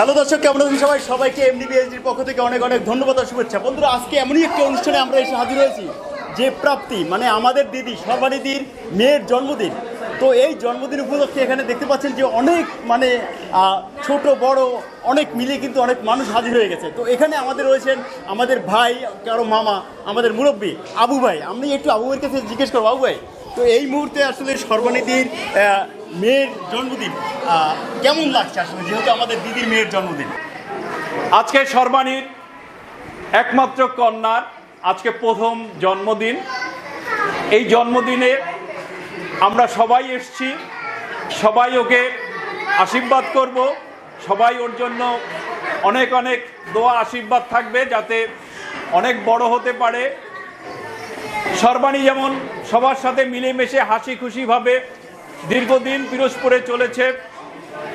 Hello দর্শক, কেমন আছেন সবাই? সবাইকে এমনি বিএসডির পক্ষ থেকে অনেক অনেক ধন্যবাদ আর শুভেচ্ছা। বন্ধুরা, আজকে এমনই একটি অনুষ্ঠানে আমরা এসে হাজির হয়েছি, যে প্রাপ্তি মানে আমাদের দিদি সর্বানিদির মেয়ের জন্মদিন। তো এই জন্মদিন উপলক্ষে এখানে দেখতে পাচ্ছেন যে অনেক মানে ছোট, বড়, অনেক মিলিয়ে কিন্তু অনেক মানুষ হাজির হয়ে গেছে। তো এখানে আমাদের রয়েছেন আমাদের ভাই, কারও মামা, আমাদের মুরব্বী, আবু ভাই। আমি একটু আবু ভাইয়ের কাছে জিজ্ঞেস করব আবু ভাই। তো এই মুহূর্তে আসলে সর্বানিধির আহ, মেয়ের জন্মদিন কেমন লাগছে আসলে যেহেতু আমাদের দিদির মেয়ের জন্মদিন? আজকে সর্বাণীর একমাত্র কন্যার আজকে প্রথম জন্মদিন। এই জন্মদিনে আমরা সবাই এসছি সবাই ওকে আশীর্বাদ করব সবাই ওর জন্য অনেক অনেক দোয়া আশীর্বাদ থাকবে যাতে অনেক বড় হতে পারে। সর্বাণী যেমন সবার সাথে মিলেমিশে হাসি খুশিভাবে দীর্ঘদিন পিরোজপুরে চলেছে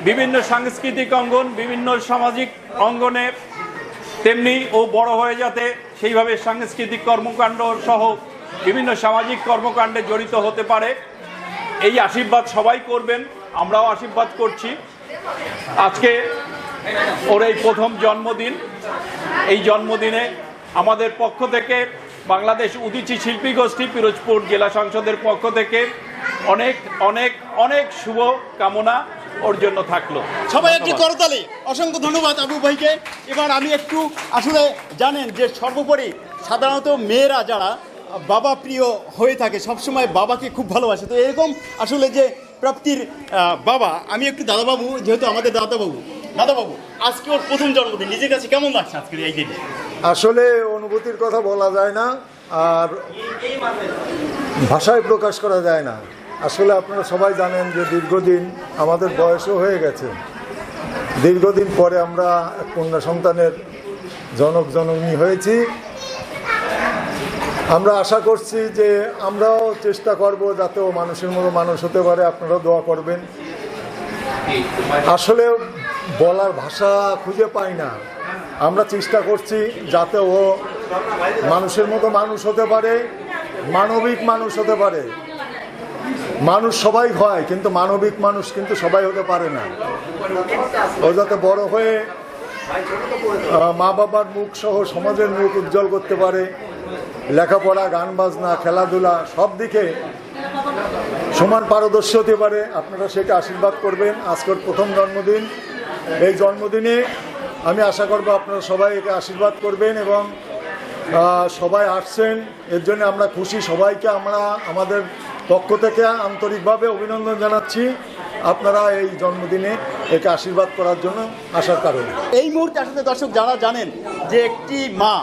বিভিন্ন সাংস্কৃতিক অঙ্গন, বিভিন্ন সামাজিক অঙ্গনে তেমনি ও বড় হয়ে যাতে সেইভাবে সাংস্কৃতিক কর্মকাণ্ড সহ বিভিন্ন সামাজিক কর্মকাণ্ডে জড়িত হতে পারে। এই আশীর্বাদ সবাই করবেন, আমরাও আশীর্বাদ করছি। আজকে ওর এই প্রথম জন্মদিন। এই জন্মদিনে আমাদের পক্ষ থেকে বাংলাদেশ উদিচি শিল্পী গোষ্ঠী পিরোজপুর জেলা সংসদের পক্ষ থেকে অনেক অনেক অনেক শুভ কামনা ওর জন্য থাকল। সবাই একটি। করতালি। অসংখ্য ধন্যবাদ আবু ভাইকে। এবার আমি একটু আসলে জানেন যে সর্বোপরি সাধারণত মেয়েরা যারা বাবা প্রিয় হয়ে থাকে সবসময় বাবাকে খুব ভালোবাসে। তো এরকম আসলে যে প্রাপ্তির বাবা আমি একটু দাদাবাবু যেহেতু আমাদের দাদাবাবু। দাদাবাবু আজকে ওর প্রথম জন্মদিন নিজের কাছে কেমন লাগছে আজকের এই দিনে? আসলে অনুভূতির কথা বলা যায় না, আর ভাষায় প্রকাশ করা যায় না। আসলে আপনারা সবাই জানেন যে দীর্ঘদিন আমাদের বয়সও হয়ে গেছে। দীর্ঘদিন পরে আমরা কন্যা সন্তানের জনক জননী হয়েছি। আমরা আশা করছি যে আমরাও চেষ্টা করব যাতে ও মানুষের মতো মানুষ হতে পারে। আপনারাও দোয়া করবেন। আসলে বলার ভাষা খুঁজে পাই না। আমরা চেষ্টা করছি যাতে ও মানুষের মতো মানুষ হতে পারে, মানবিক মানুষ হতে পারে। মানুষ সবাই হয়, কিন্তু মানবিক মানুষ কিন্তু সবাই হতে পারে না। ও যাতে বড় হয়ে মা বাবার মুখ সহ সমাজের মুখ উজ্জ্বল করতে পারে। লেখাপড়া গান বাজনা খেলাধুলা সব দিকে সমান পারদর্শী হতে পারে। আপনারা সেটা আশীর্বাদ করবেন। আজকের প্রথম জন্মদিন। এই জন্মদিনে আমি আশা করব আপনারা সবাই একে আশীর্বাদ করবেন এবং সবাই আসছেন। এর জন্য আমরা খুশি। সবাইকে আমরা আমাদের পক্ষ থেকে আন্তরিকভাবে অভিনন্দন জানাচ্ছি। আপনারা এই জন্মদিনে একে আশীর্বাদ করার জন্য আসার কারণে। এই মুহূর্তে আসলে দর্শক যারা জানেন যে একটি মা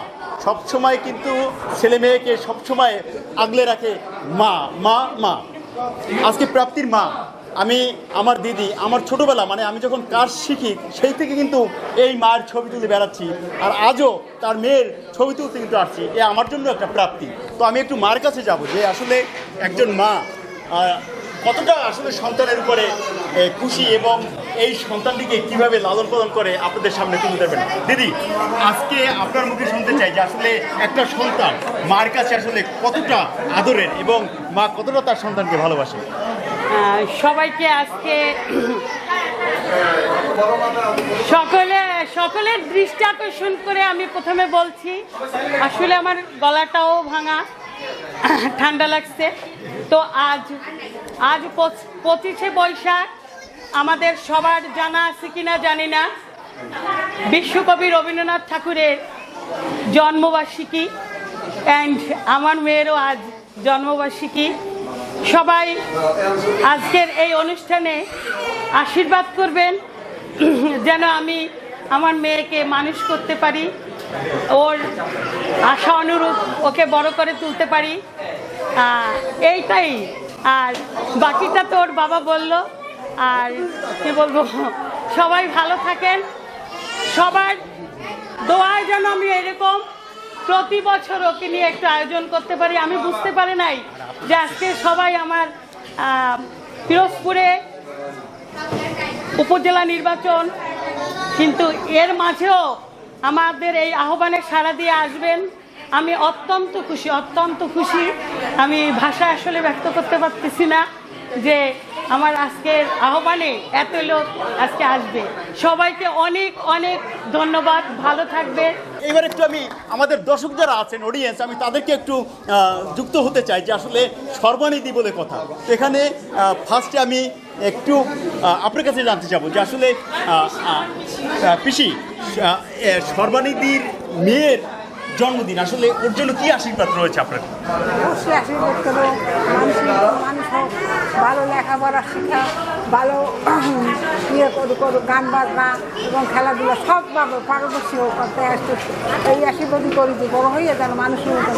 সবসময় কিন্তু ছেলে মেয়েকে সবসময় আগলে রাখে মা মা মা। আজকে প্রাপ্তির মা। আমি, আমার দিদি, আমার ছোটবেলা মানে আমি যখন কাজ শিখি, সেই থেকে কিন্তু এই মায়ের ছবি তুলে বেড়াচ্ছি। আর আজও তার মেয়ের ছবি তুলতে কিন্তু আসছি। এ আমার জন্য একটা প্রাপ্তি। তো আমি একটু মার কাছে যাব যে আসলে একজন মা কতটা আসলে সন্তানের উপরে খুশি এবং এই সন্তানটিকে কীভাবে লালন পালন করে আপনাদের সামনে তুলে ধরবেন? দিদি, আজকে আপনার মুখে শুনতে চাই যে আসলে একটা সন্তান, মার কাছে আসলে কতটা আদরের এবং মা কতটা তার সন্তানকে ভালোবাসে? সবাইকে আজকে সকলে, সকলের দৃষ্টি আকর্ষণ করে আমি প্রথমে বলছি, আসলে আমার গলাটাও ভাঙা, ঠান্ডা লাগছে। তো আজ আজ পঁচ- পঁচিশে বৈশাখ, আমাদের সবার জানা আছে কিনা জানি না। বিশ্বকবি রবীন্দ্রনাথ ঠাকুরের জন্মবার্ষিকী অ্যান্ড আমার মেয়েরও আজ জন্মবার্ষিকী। সবাই আজকের এই অনুষ্ঠানে আশীর্বাদ করবেন, যেন আমি আমার মেয়েকে মানুষ করতে পারি, ওর আশা অনুরূপ ওকে বড় করে তুলতে পারি। এইটাই। আর বাকিটা তো ওর বাবা বলল। আর কি বলব, সবাই ভালো থাকেন। সবার দোয়ায় যেন আমি এরকম প্রতি বছর ওকে নিয়ে একটু আয়োজন করতে পারি। আমি বুঝতে পারি নাই যে আজকে সবাই আমার পিরোজপুরে উপজেলা নির্বাচন, কিন্তু এর মাঝেও আমাদের এই আহ্বানে সাড়া দিয়ে আসবেন। আমি অত্যন্ত খুশি অত্যন্ত খুশি। আমি ভাষা আসলে ব্যক্ত করতে পারতেছি না। যে আমার আজকের আহ্বানে এত লোক আজকে আসবে। সবাইকে অনেক অনেক ধন্যবাদ। ভালো থাকবে। এবার একটু আমি আমাদের দর্শক যারা আছেন অডিয়েন্স আমি তাদেরকে একটু যুক্ত হতে চাই যে আসলে সর্বানিধি বলে কথা। এখানে ফার্স্টে আমি একটু আপনার কাছে জানতে চাবো যে আসলে পিসি আহ, সর্বানিধির মেয়ের জন্মদিন আসলে ওর জন্য কি আশীর্বাদ রয়েছে আপনার অবশ্যই আশীর্বাদ ভালো লেখাপড়া শিখা ভালো ইয়ে করো করো গান বাজনা এবং খেলাধুলা সব পাবো পারদর্শী হোক এই আশীর্বাদই করি যে বড় হয়ে যেন মানুষের মতো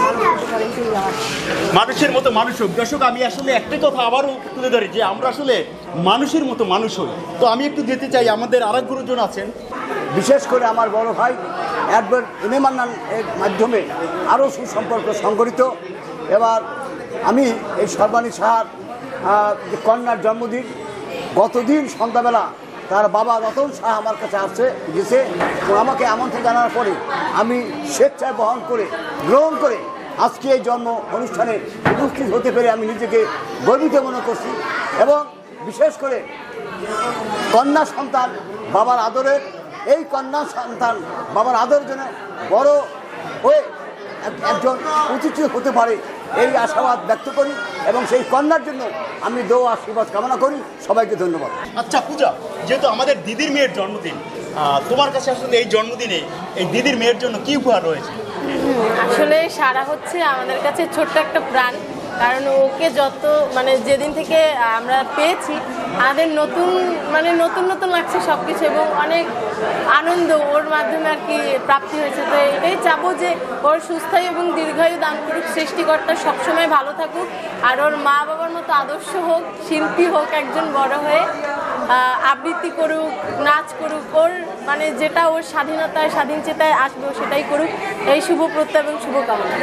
মানুষের মতো মানুষ হোক। দর্শক আমি আসলে একটা কথা আবারও তুলে ধরি যে আমরা আসলে মানুষের মতো মানুষ হই। তো আমি একটু যেতে চাই আমাদের আর এক গুরুজন আছেন। বিশেষ করে আমার বড় ভাই অ্যাডভার্ট এম এর মাধ্যমে আরও সুসম্পর্ক সংগঠিত। এবার আমি এই সর্বাণী সাহার কন্যার জন্মদিন। গতদিন সন্ধ্যাবেলা তার বাবা রতন শাহ আমার কাছে আসছে, গেছে আমাকে আমন্ত্রণ জানার পরে আমি স্বেচ্ছায় বহন করে, গ্রহণ করে আজকে এই জন্ম অনুষ্ঠানে উপস্থিত হতে পেরে আমি নিজেকে গর্বিত মনে করছি এবং বিশেষ করে কন্যা সন্তান বাবার আদরের, এই কন্যা সন্তান বাবার আদরের জন্য বড় হয়ে এক- একজন প্রতিষ্ঠিত হতে পারে এই আশাবাদ ব্যক্ত করি এবং সেই কন্যার জন্য আমি দো আশীর্বাদ কামনা করি। সবাইকে ধন্যবাদ। আচ্ছা পূজা যেহেতু আমাদের দিদির মেয়ের জন্মদিন তোমার কাছে আসলে এই জন্মদিনে এই দিদির মেয়ের জন্য কি উপহার রয়েছে? আসলে সারা হচ্ছে আমাদের কাছে ছোট্ট একটা প্রাণ কারণ ওকে যত মানে যেদিন থেকে আমরা পেয়েছি আমাদের নতুন মানে নতুন নতুন লাগছে সব কিছু এবং অনেক আনন্দ ওর মাধ্যমে আর কি প্রাপ্তি হয়েছে। তো এটাই চাবো যে ওর সুস্থায়ু এবং দীর্ঘায়ু দান করুক, সৃষ্টিকর্তা সবসময় ভালো থাকুক, আর ওর মা বাবার মতো আদর্শ হোক, শিল্পী হোক, একজন বড় হয়ে আবৃত্তি করুক, নাচ করুক, ওর মানে যেটা ওর স্বাধীনতায় স্বাধীন চেতায় আসবে সেটাই করুক। এই শুভ প্রত্যয় এবং শুভকামনা